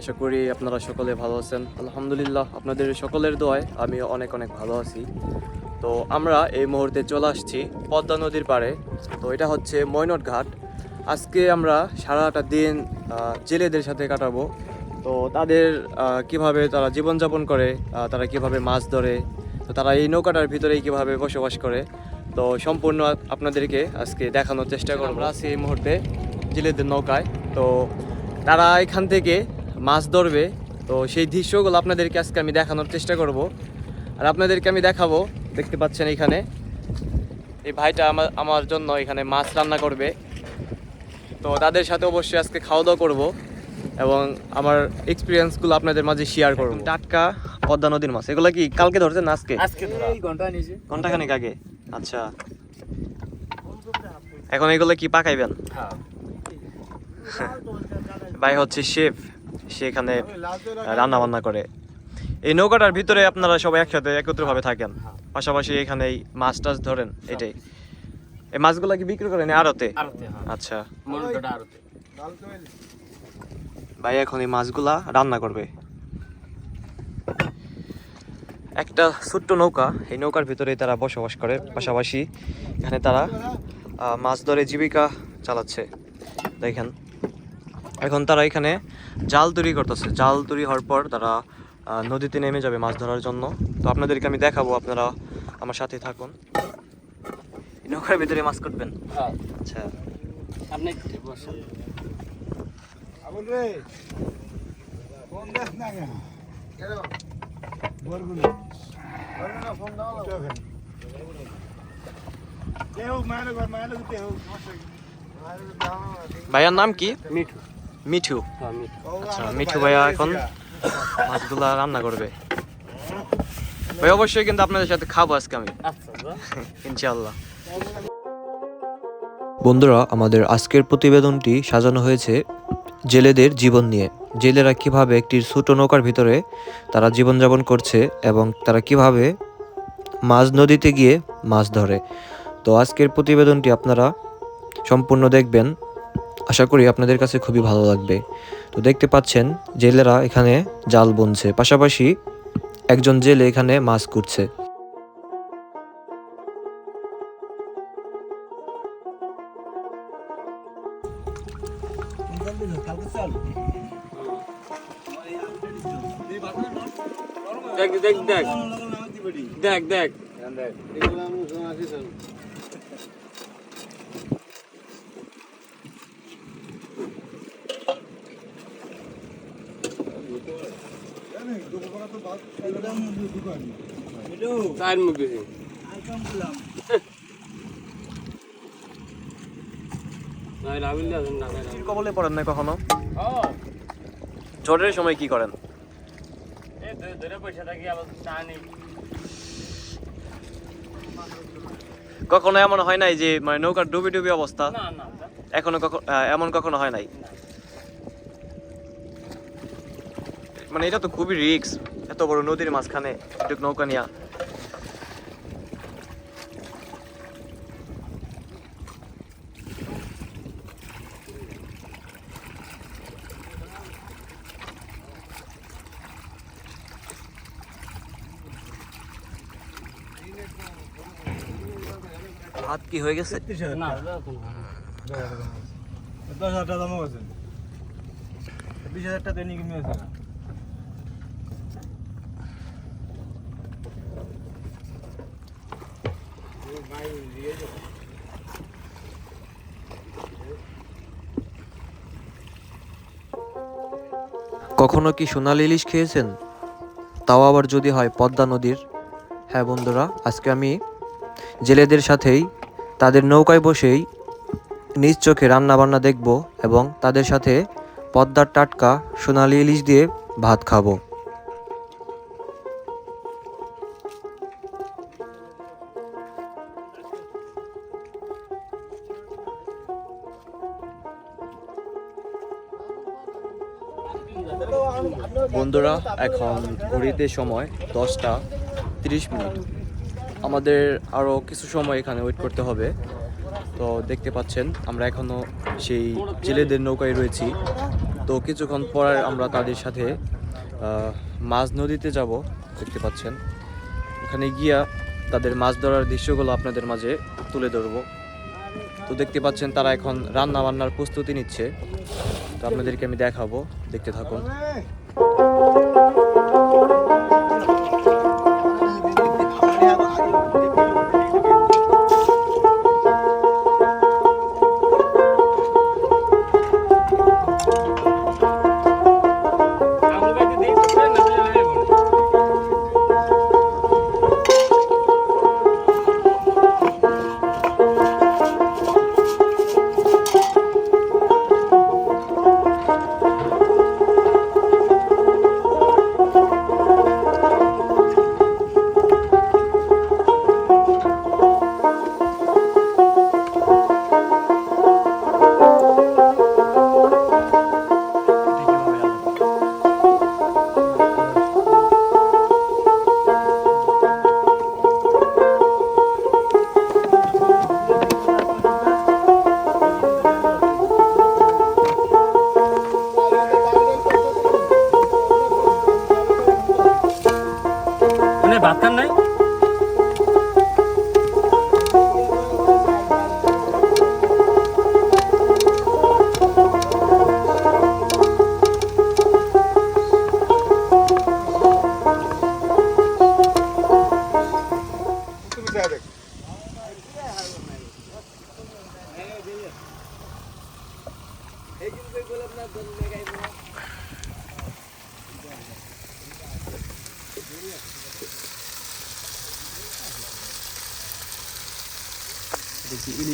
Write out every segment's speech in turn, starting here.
আশা করি আপনারা সকলে ভালো আছেন। আলহামদুলিল্লাহ, আপনাদের সকলের দোয়ায় আমি অনেক অনেক ভালো আছি। তো আমরা এই মুহূর্তে চলে আসছি পদ্মা নদীর পাড়ে। তো এটা হচ্ছে ময়নট ঘাট। আজকে আমরা সারাটা দিন জেলেদের সাথে কাটাবো। তো তাদের কীভাবে তারা জীবনযাপন করে তারা কীভাবে মাছ ধরে, তো তারা এই নৌকাটার ভিতরেই কীভাবে বসবাস করে, তো সম্পূর্ণ আপনাদেরকে আজকে দেখানোর চেষ্টা করব। আমরা আছি এই মুহূর্তে জেলেদের নৌকায়। তো তারা এখান থেকে মাছ ধরবে তো সেই দৃশ্যগুলো আপনাদেরকে আজকে আমি দেখানোর চেষ্টা করব। আর আপনাদেরকে আমি দেখাবো দেখতে পাচ্ছেন এখানে এই ভাইটা আমার আমার জন্য এখানে মাছ রান্না করবে। তো তাদের সাথে অবশ্যই আজকে খাওয়া দাওয়া করব এবং আমার এক্সপিরিয়েন্সগুলো আপনাদের মাঝে শেয়ার করব। টাটকা পদ্মা নদীর মাছ। এগুলো কি কালকে ধরছেন আজকে? আজকে ঘণ্টা নিচে ঘন্টাখানেক আগে? আচ্ছা। এখন এগুলো কি পাকাইবেন? হ্যাঁ। ভাই হচ্ছে শেফ। সে এখানে রান্না বান্না করে। এই নৌকাটার ভিতরে আপনারা সবাই একসাথে একত্রভাবে থাকেন। পাশাপাশি এখানে এই মাছ টাছ ধরেন এটাই। এই মাছগুলো কি বিক্রি করেন আড়তে? আরতে হ্যাঁ। আচ্ছা। ভাই এখন এই মাছগুলা রান্না করবে। একটা ছোট্ট নৌকা এই নৌকার ভিতরে তারা বসবাস করে। পাশাপাশি এখানে তারা মাছ ধরে জীবিকা চালাচ্ছে। দেখেন এখন তারা এখানে জাল তৈরি করতেছে। জাল তৈরি হওয়ার পর তারা নদীতে নেমে যাবে মাছ ধরার জন্য। তো আপনাদেরকে আমি দেখাবো আপনারা আমার সাথে থাকুন। নৌকার ভিতরে মাছ করবেন হ্যাঁ। আচ্ছা। আপনি ভাইয়ার নাম কি? মিঠু। মিঠু। হ্যাঁ আচ্ছা মিঠু ভাইয়া এখন মাছগুলা রান্না করবে। ভাই অবশ্যই কিন্তু আপনাদের সাথে খাব আজকে আমি। আচ্ছা যা। ইনশাআল্লাহ। বন্ধুরা আমাদের আজকের প্রতিবেদনটি সাজানো হয়েছে জেলেদের জীবন নিয়ে। জেলেরা কীভাবে একটি ছোট নৌকার ভিতরে তারা জীবনযাপন করছে এবং তারা কীভাবে মাছ নদীতে গিয়ে মাছ ধরে। তো আজকের প্রতিবেদনটি আপনারা সম্পূর্ণ দেখবেন। আশা করি আপনাদের কাছে খুবই ভালো লাগবে। তো দেখতে পাচ্ছেন জেলেরা এখানে জাল বুনছে। পাশাপাশি একজন জেলে এখানে মাছ করছে কালকে চল দেখ। দেখ দেখ। দেখ দেখ চার মুখ কবলে পড়েন না কখনো? হ্যাঁ। ঝড়ের সময় কি করেন? কখনো এমন হয় নাই যে মানে নৌকার ডুবি ডুবি অবস্থা। এখনও কখনো এমন কখনো হয় নাই? মানে এটা তো খুবই রিস্ক। এত বড় নদীর মাঝখানে একটু নৌকা নিয়া। হাত কি হয়ে গেছে? না। দশ হাজার টাকা জমা করছেন বিশ হাজার টাকা নিয়ে কিনে কখনো কি সোনালি ইলিশ খেয়েছেন? তাও আবার যদি হয় পদ্মা নদীর। হ্যাঁ বন্ধুরা, আজকে আমি জেলেদের সাথেই, তাদের নৌকায় বসেই নিজ চোখে রান্নাবান্না দেখব এবং তাদের সাথে পদ্মার টাটকা সোনালি ইলিশ দিয়ে ভাত খাব। বন্ধুরা, এখন ঘড়িতে সময় দশটা তিরিশ মিনিট। আমাদের আরও কিছু সময় এখানে ওয়েট করতে হবে। তো দেখতে পাচ্ছেন, আমরা এখনও সেই জেলেদের নৌকায় রয়েছি। তো কিছুক্ষণ পর আমরা তাদের সাথে মাঝ নদীতে যাব। দেখতে পাচ্ছেন, ওখানে গিয়া তাদের মাছ ধরার দৃশ্যগুলো আপনাদের মাঝে তুলে ধরবো। তো দেখতে পাচ্ছেন, তারা এখন রান্না বান্নার প্রস্তুতি নিচ্ছে। তো আপনাদেরকে আমি দেখাবো দেখতে থাকুন।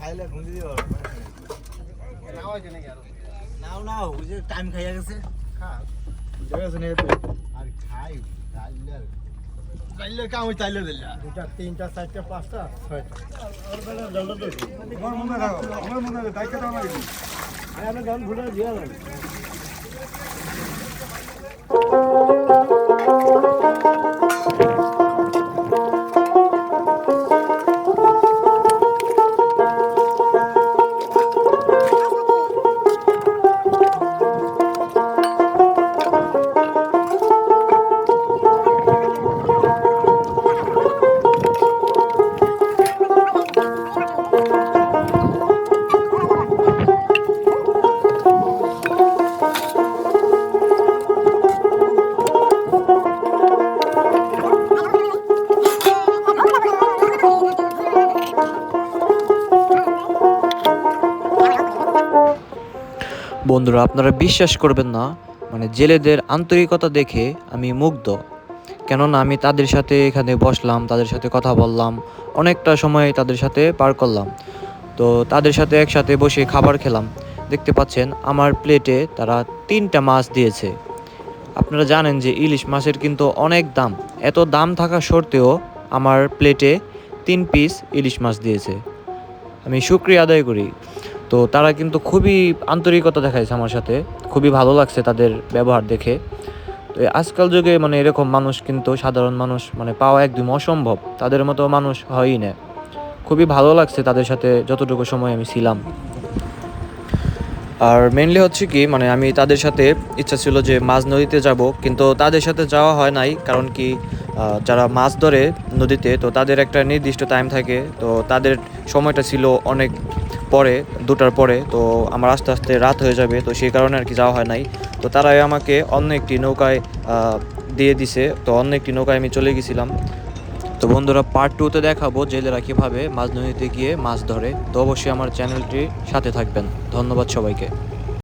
খাইলে খুঁজি দিব নাও নাও ওই যে টাইম খাইয়া গেছে। জায়গা আছে না এতে আর খাই চাইলে চাইলে কাম ওই চাইলে দিলা দুটা তিনটা চারটা পাঁচটা ছয়টা। আমার মনে রাখো আমার মনে রাখো দায়িত্ব আমার আরে আমি গান ভুলে দিয়ে বন্ধুরা, আপনারা বিশ্বাস করবেন না মানে জেলেদের আন্তরিকতা দেখে আমি মুগ্ধ। কেননা আমি তাদের সাথে এখানে বসলাম, তাদের সাথে কথা বললাম, অনেকটা সময় তাদের সাথে পার করলাম। তো তাদের সাথে একসাথে বসে খাবার খেলাম। দেখতে পাচ্ছেন, আমার প্লেটে তারা তিনটা মাছ দিয়েছে। আপনারা জানেন যে ইলিশ মাছের কিন্তু অনেক দাম। এত দাম থাকা সত্ত্বেও আমার প্লেটে তিন পিস ইলিশ মাছ দিয়েছে। আমি শুক্রিয়া আদায় করি। তো তারা কিন্তু খুবই আন্তরিকতা দেখাইছে আমার সাথে। খুবই ভালো লাগছে তাদের ব্যবহার দেখে। তো আজকাল যুগে মানে এরকম মানুষ কিন্তু, সাধারণ মানুষ মানে পাওয়া একদম অসম্ভব। তাদের মতো মানুষ হয়ই না। খুবই ভালো লাগছে তাদের সাথে যতটুকু সময় আমি ছিলাম। আর মেনলি হচ্ছে কি মানে আমি তাদের সাথে, ইচ্ছা ছিল যে মাছ নদীতে যাব, কিন্তু তাদের সাথে যাওয়া হয় নাই, কারণ কি যারা মাছ ধরে নদীতে, তো তাদের একটা নির্দিষ্ট টাইম থাকে। তো তাদের সময়টা ছিল অনেক পরে, দুটার পরে, তো আমার আস্তে আস্তে রাত হয়ে যাবে, তো সেই কারণে আর কি যাওয়া হয় নাই। তো তারাই আমাকে অন্য একটি নৌকায় দিয়ে দিছে, তো অন্য একটি নৌকায় আমি চলে গেছিলাম। তো বন্ধুরা পার্ট টুতে দেখাবো জেলেরা কীভাবে মাছ নদীতে গিয়ে মাছ ধরে। তো অবশ্যই আমার চ্যানেলটির সাথে থাকবেন। ধন্যবাদ সবাইকে।